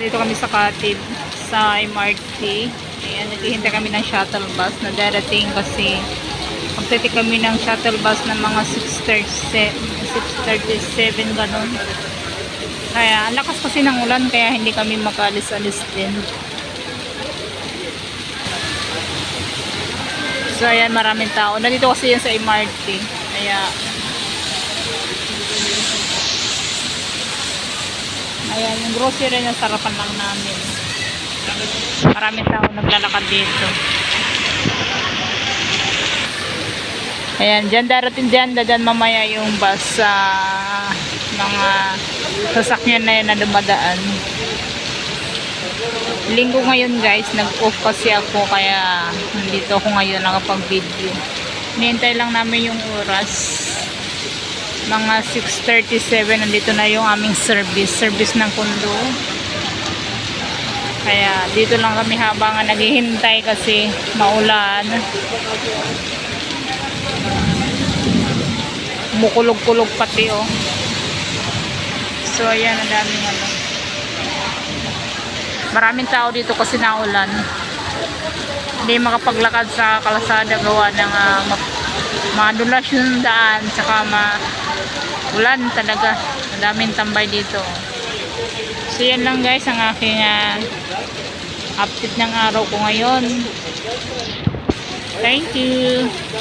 Dito kami sa Katib, sa MRT. Ayan, naghihintay kami ng shuttle bus na darating kasi magtitik kami ng shuttle bus ng mga 6.37 6.37 ganun. Kaya, ang lakas kasi ng ulan kaya hindi kami makalis-alis din. So, ayan, maraming tao. Nandito kasi yan sa MRT. Kaya, ayan, yung grocery na sarapan lang namin. Maraming tao naglalakad dito. Ayan, dyan darating dyan, dadaan mamaya yung bus sa mga sasakyan na yan na dumadaan. Linggo ngayon guys, nag-off kasi ako kaya nandito ako ngayon nakapag-video. Nihintay lang namin yung oras. Mga 6.37, nandito na yung aming service. Service ng kundo. Kaya dito lang kami habang naghihintay kasi maulan. Mukulog-kulog pati oh. So ayan, ang daming ano. Maraming tao dito kasi naulan. Hindi makapaglakad sa kalasada gawa ng uh, madulas yung daan saka ma ulan talaga. Ang daming tambay dito. So yan lang guys ang aking uh, update ng araw ko ngayon. Thank you.